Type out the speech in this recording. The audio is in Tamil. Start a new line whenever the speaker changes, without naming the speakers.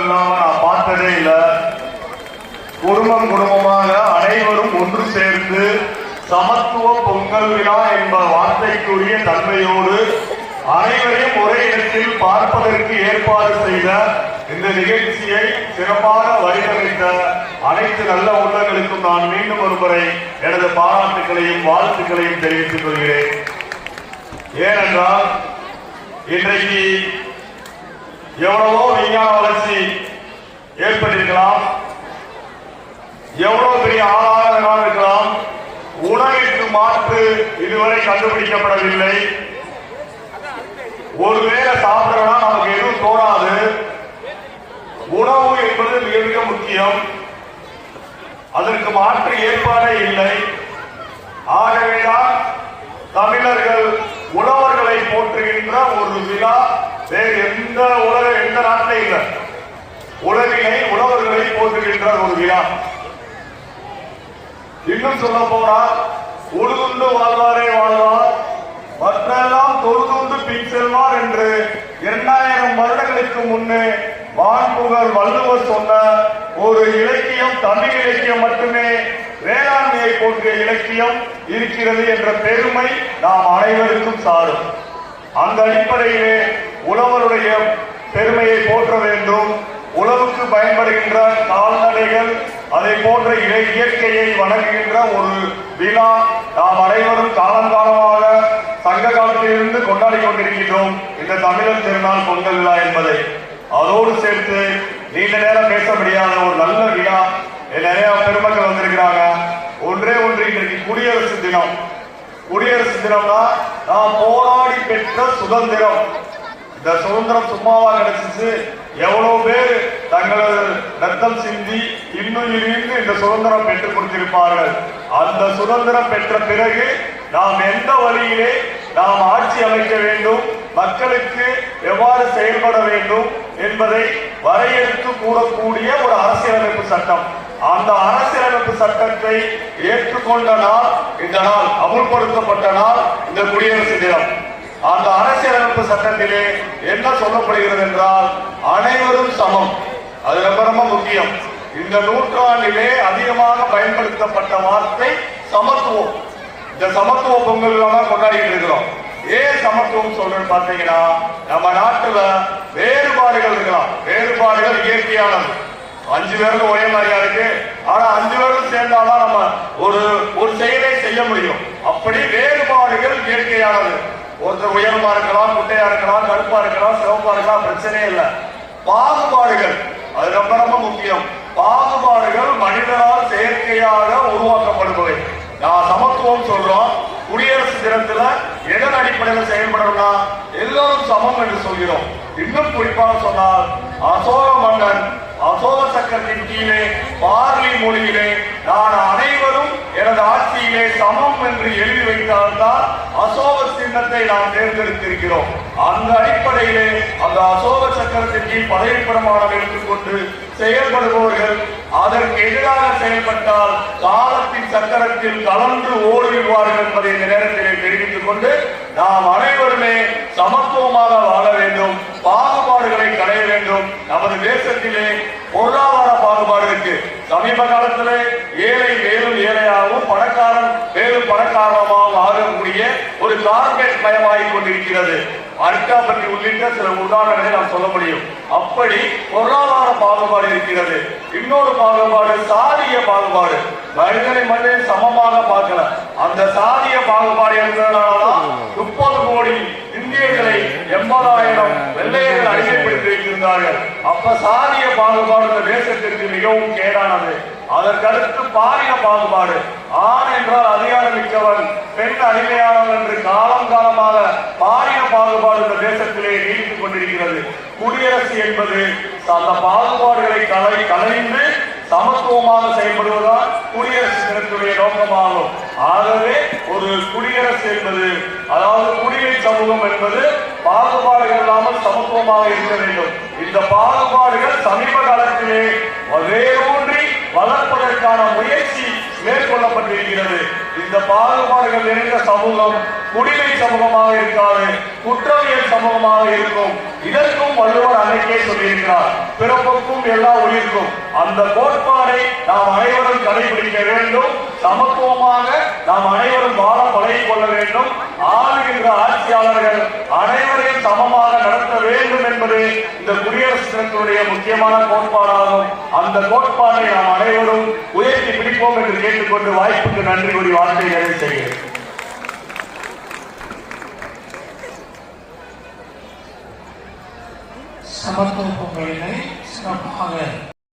இல்லாம நான் பார்த்ததே இல்லை. குடும்பம் குடும்பமாக அனைவரும் ஒன்று சேர்ந்து சமத்துவ பொங்கல் விழா என்ப வார்த்தைக்குரிய தன்மையோடு அனைவரையும் ஒரே இடத்தில் பார்ப்பதற்கு ஏற்பாடு செய்த இந்த நிகழ்ச்சியை சிறப்பாக வடிவமைத்த அனைத்து நல்ல உள்ளங்களுக்கும் நான் மீண்டும் ஒருமுறை எனது பாராட்டுகளையும் வாழ்த்துக்களையும் தெரிவித்துக் கொள்கிறேன். ஏனென்றால் இன்றைக்கு எவ்வளவோ விஞ்ஞான வளர்ச்சி ஏற்பட்டிருக்கலாம். எவ்வளவு பெரிய ஆதாரங்களாக இருக்கலாம். உணவிற்கு மாற்று இதுவரை கண்டுபிடிக்கப்படவில்லை. ஒருவேளை சாப்பிடறோம்னா நமக்கு எதுவும் தோணாது. உணவு என்பது மிக மிக முக்கியம். அதற்கு மாற்று ஏற்பாடே இல்லை. ஆகவேதான் தமிழர்கள் உழவர்களை போற்றுகின்ற ஒரு விழா வேறு எந்த ஒரு எந்த நாட்டிலே இல்லை உலகினை உழவர்களை ஒரு விழா. இன்னும் சொல்ல போனால் உழுதுண்டு வாழ்வாரே வாழ்வார் மற்றெல்லாம் தொழுதுண்டு பின் செல்வார் என்று இரண்டாயிரம் வருடங்களுக்கு முன்னே வான்புகழ் வள்ளுவர் சொன்ன ஒரு இலக்கியம் தமிழ் இலக்கியம் மட்டுமே வேளாண்மையை போன்ற இலக்கியம் இருக்கிறது என்ற பெருமை நாம் அனைவருக்கும் சாரும். அந்த அடிப்படையிலே உழவருடைய பெருமையை போற்ற வேண்டும். உழவுக்கு பயன்படுகின்ற கால்நடைகள் அதை போன்ற இலை இயற்கையை வணங்குகின்ற ஒரு விழா நாம் அனைவரும் காலங்காலமாக சங்க காலத்திலிருந்து கொண்டாடி கொண்டிருக்கின்றோம். இந்த தமிழர் திருநாள் பொங்கல் விழா என்பதை. அதோடு சேர்த்து நீண்ட நேரம் பேச முடியாத ஒரு நல்ல விழா. நிறைய பெருமக்கள் வந்திருக்கிறாங்க. ஒன்றே ஒன்று இன்றைக்கு குடியரசு தினம். குடியரசு தினம்னா நாம் போராடி பெற்ற சுதந்திரம். இந்த சுதந்திரம் சும்மாவா கிடைச்சிச்சு. எவ்வளவு பேர் தங்களது ரத்தம் சிந்தி இன்னும் இருந்து இந்த சுதந்திரம் பெற்றுக் கொடுத்திருப்பார்கள். அந்த சுதந்திரம் பெற்ற பிறகு நாம் எந்த வழியிலே நாம் ஆட்சி அமைக்க வேண்டும் மக்களுக்கு எவ்வாறு செயல்பட வேண்டும் என்பதை வரையறுத்து கூறக்கூடிய ஒரு அரசியலமைப்பு சட்டம். அந்த அரசியலமைப்பு சட்டத்தை ஏற்றுக்கொண்ட நாள் இந்த நாள் அமுல்படுத்தப்பட்ட நாள் இந்த குடியரசு தினம். சட்டத்திலே என்ன சொல்லப்படுகிறது என்றால் அனைவரும் சமம். அது ரொம்ப ரொம்ப முக்கியம். இந்த நூற்றாண்டிலே அதிகமாக பயன்படுத்தப்பட்ட வார்த்தை சமத்துவம். இந்த சமத்துவ பொங்கல் கொண்டாடிட்டு இருக்கிறோம். ஏன் சமத்துவம் சொல்றேன்னு பார்த்தீங்கன்னா நம்ம நாட்டுல வேறுபாடுகள் இருக்கலாம். வேறுபாடுகள் இயற்கையானது. அஞ்சு பேருக்கு ஒரே மாதிரியா இருக்கு? ஆனா அஞ்சு பேரும் சேர்ந்தாதான் நம்ம ஒரு ஒரு செயலை செய்ய முடியும். அப்படி வேறுபாடுகள் இயற்கையானது. ஒருத்தர் உயரமா இருக்கலாம் குட்டையா இருக்கலாம் கருப்பா இருக்கலாம் சிவப்பா இருக்கலாம் பிரச்சனையே இல்லை. பாகுபாடுகள். அது ரொம்ப ரொம்ப முக்கியம். பாகுபாடுகள் மனிதனால் செயற்கையாக உருவாக்கப்படுபவை. நான் சமத்துவம் சொல்றோம். குடியரசு தினத்துல எதன் அடிப்படையில் செயல்படணும்னா எல்லாரும் சமம் என்று சொல்கிறோம். இன்னும் குறிப்பாக சொன்னால் அசோக மன்னன் அசோக சக்கரத்தின் கீழே பார்லி மொழியிலே நான் அனைவரும் எனது ஆட்சியிலே சமம் என்று எழுதி வைத்தால்தான் அசோக சின்னத்தை நாம் தேர்ந்தெடுத்திருக்கிறோம். அந்த அடிப்படையிலே அந்த அசோக சக்கரத்தின் கீழ் பதவி பிரமாணம் எடுத்துக்கொண்டு செயல்படுபவர்கள் அதற்கு எதிராக செயல்பட்டால் காலத்தின் சக்கரத்தில் கலந்து ஓடுவார்கள் என்பதை இந்த நேரத்தில் தெரிவித்துக் கொண்டு நாம் அனைவருமே சமத்துவ வாழ வேண்டும் பாகுபாடுகளை களைய வேண்டும் நமது தேசத்திலே பொருளாதார பாகுபாடு இருக்கு. சமீப காலத்திலே ஏழை மேலும் ஏழையாகவும் பணக்காரன் மேலும் பணக்காரமாகவும் ஆகக்கூடிய ஒரு கார்பரேட் மயமாகிக் கொண்டிருக்கிறது. அர்க்கா பற்றி உள்ளிட்ட சில உதாரணங்களை நாம் சொல்ல முடியும். அப்படி பொருளாதார பாகுபாடு இருக்கிறது. இன்னொரு பாகுபாடு சாதிய பாகுபாடு. மனிதனை மனிதன் சமமாக பார்க்கல. அந்த சாதிய பாகுபாடு இருந்ததுனாலதான் முப்பது கோடி இந்தியர்களை எண்பதாயிரம் அடிமைப்படுத்தி அப்ப சாதிய பாகுபாடு இந்த தேசத்திற்கு மிகவும் கேடானது. அதற்கடுத்து பாலின பாகுபாடு. ஆண் என்றால் அதிகாரம் மிக்கவன் பெண் அடிமையானவன் என்று காலம் காலமாக பாலின பாகுபாடு இந்த தேசத்திலே நீடித்துக் கொண்டிருக்கிறது. குடியரசு என்பது அந்த பாகுபாடுகளை கலை கலைந்து சமத்துவமாக செயல்படுவதுதான் குடியரசு தினத்துடைய நோக்கமாகும். ஆகவே ஒரு குடியரசு என்பது அதாவது குடிமை சமூகம் என்பது பாகுபாடுகள் பக்குவமாக இருக்க வேண்டும். இந்த பாகுபாடுகள் சமீப காலத்திலே வேரூன்றி வளர்ப்பதற்கான முயற்சி மேற்கொள்ளப்பட்டிருக்கிறது. இந்த பாகுபாடுகள் நிறைந்த சமூகம் குடிமை சமூகமாக இருக்காது குற்றவியல் சமூகமாக இருக்கும். இதற்கும் வள்ளுவர் அன்னைக்கே சொல்லியிருக்கிறார் பிறப்புக்கும் எல்லா உயிருக்கும். அந்த கோட்பாடை நாம் அனைவரும் கடைபிடிக்க வேண்டும். சமத்துவமாக நாம் அனைவரும் வாழ பழகிக் கொள்ள வேண்டும். ஆளுகின்ற ஆட்சியாளர்கள் அனைவரும் சமமாக நடத்த வேண்டும் என்பது இந்த குடியரசு முக்கியமான கோட்பாடாகும். அந்த கோட்பாட்டை நாம் அனைவரும் உயர்த்தி பிடிப்போம் என்று கேட்டுக்கொண்டு வாய்ப்புக்கு நன்றி கூறி வார்த்தை நிறைவு செய்கிறேன்.
சமத்துவ பொங்கலினை சிறப்பாக